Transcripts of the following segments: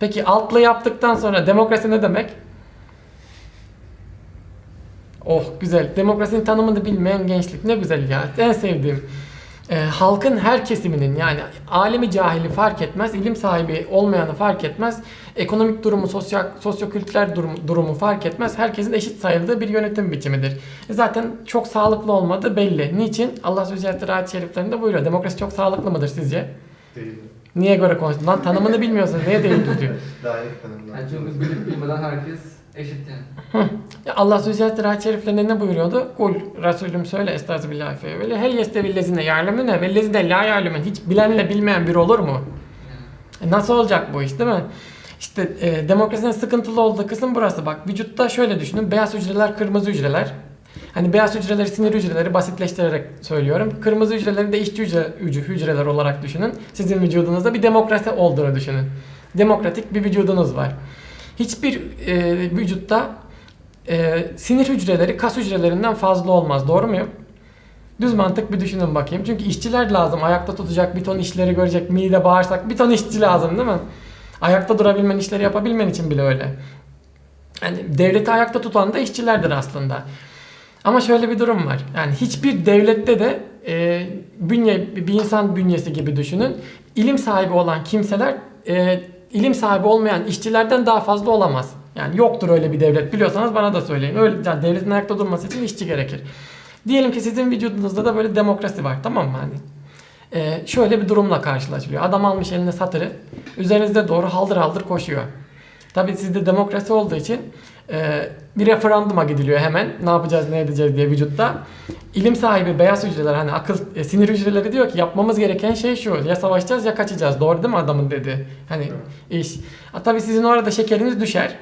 Peki altlı yaptıktan sonra demokrasi ne demek? Oh güzel. Demokrasinin tanımını bilmeyen gençlik ne güzel ya. En sevdiğim. Ee, halkın her kesiminin yani alemi cahili fark etmez, ilim sahibi olmayanı fark etmez, ekonomik durumu, sosyal, sosyokültürel durum, durumu fark etmez. Herkesin eşit sayıldığı bir yönetim biçimidir. E Zaten çok sağlıklı olmadığı belli. Niçin? Allah Sözcüsü ayet şeriflerinde buyuruyor. Demokrasi çok sağlıklı mıdır sizce? Değil. Niye göre konuştun? Lan tanımını bilmiyorsun. Neye değildir diyor. Daire tanımlar. Yani çünkü bilip bilmeden herkes eşit yani. Ya Allah Sözcüsü ayet şeriflerinde ne buyuruyordu? Kul Resulüm söyle estağfirullah fe ve hel yestevillezine ya'lemune vellezine la ya'lemun. Hiç bilenle bilmeyen biri olur mu? E Nasıl olacak bu iş değil mi? İşte e, demokrasinin sıkıntılı olduğu kısım burası. Bak vücutta şöyle düşünün. Beyaz hücreler, kırmızı hücreler. Hani beyaz hücreleri sinir hücreleri basitleştirerek söylüyorum. Kırmızı hücreleri de işçi hücre, hücre- hücreler olarak düşünün. Sizin vücudunuzda bir demokrasi olduğunu düşünün. Demokratik bir vücudunuz var. Hiçbir e, vücutta e, sinir hücreleri kas hücrelerinden fazla olmaz. Doğru muyum? Düz mantık bir düşünün bakayım. Çünkü işçiler lazım. Ayakta tutacak, bir ton işleri görecek, mide, bağırsak, bir ton işçi lazım değil mi? Ayakta durabilmen, işleri yapabilmen için bile öyle. Yani devleti ayakta tutan da işçilerdir aslında. Ama şöyle bir durum var. Yani hiçbir devlette de e, bünye bir insan bünyesi gibi düşünün. İlim sahibi olan kimseler e, ilim sahibi olmayan işçilerden daha fazla olamaz. Yani yoktur öyle bir devlet. Biliyorsanız bana da söyleyin. Öyle yani devletin ayakta durması için işçi gerekir. Diyelim ki sizin vücudunuzda da böyle demokrasi var tamam mı? Hani e, şöyle bir durumla karşılaşılıyor. Adam almış eline satırı, üzerinizde doğru haldır haldır koşuyor. Tabii sizde demokrasi olduğu için e, bir referanduma gidiliyor hemen. Ne yapacağız, ne edeceğiz diye vücutta. İlim sahibi beyaz hücreler hani akıl e, sinir hücreleri diyor ki yapmamız gereken şey şu. Ya savaşacağız ya kaçacağız. Doğru değil mi adamın dedi. Hani iş. Ha, tabii sizin orada şekeriniz düşer.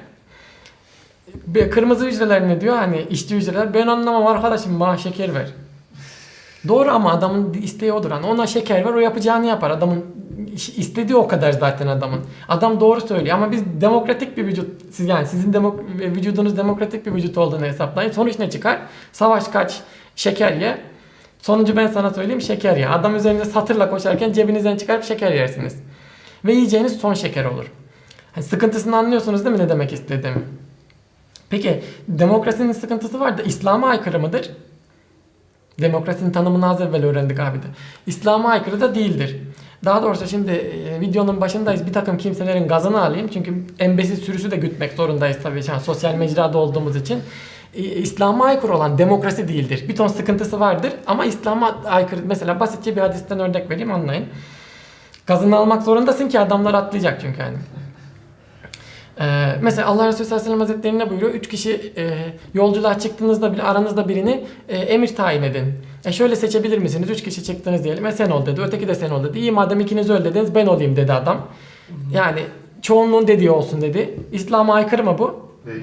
Bir Kırmızı hücreler ne diyor? Hani işçi hücreler ben anlamam arkadaşım bana şeker ver. Doğru ama adamın isteği odur. Hani ona şeker ver o yapacağını yapar. Adamın istediği o kadar zaten adamın. Adam doğru söylüyor ama biz demokratik bir vücut siz yani sizin demok- vücudunuz demokratik bir vücut olduğunu hesaplayın. Sonuç ne çıkar? Savaş kaç, şeker ye. Sonucu ben sana söyleyeyim şeker ye. Adam üzerinde satırla koşarken cebinizden çıkarıp şeker yersiniz. Ve yiyeceğiniz son şeker olur. Hani sıkıntısını anlıyorsunuz değil mi ne demek istediğimi? Peki demokrasinin sıkıntısı var da İslam'a aykırı mıdır? Demokrasinin tanımını az evvel öğrendik abi de. İslam'a aykırı da değildir. Daha doğrusu şimdi e, videonun başındayız. Bir takım kimselerin gazını alayım. Çünkü embesi sürüsü de gütmek zorundayız tabii. Yani sosyal mecrada olduğumuz için. E, İslam'a aykırı olan demokrasi değildir. Bir ton sıkıntısı vardır ama İslam'a aykırı. Mesela basitçe bir hadisten örnek vereyim anlayın. Gazını almak zorundasın ki adamlar atlayacak çünkü hani. Ee, mesela Allah Resulü sallallahu aleyhi ve sellem hazretleri ne buyuruyor? Üç kişi e, yolculuğa çıktığınızda bile aranızda birini e, emir tayin edin. E şöyle seçebilir misiniz? Üç kişi çıktınız diyelim. E sen ol dedi. Öteki de sen ol dedi. İyi madem ikiniz öyle dediniz ben olayım dedi adam. Yani çoğunluğun dediği olsun dedi. İslam'a aykırı mı bu? Değil.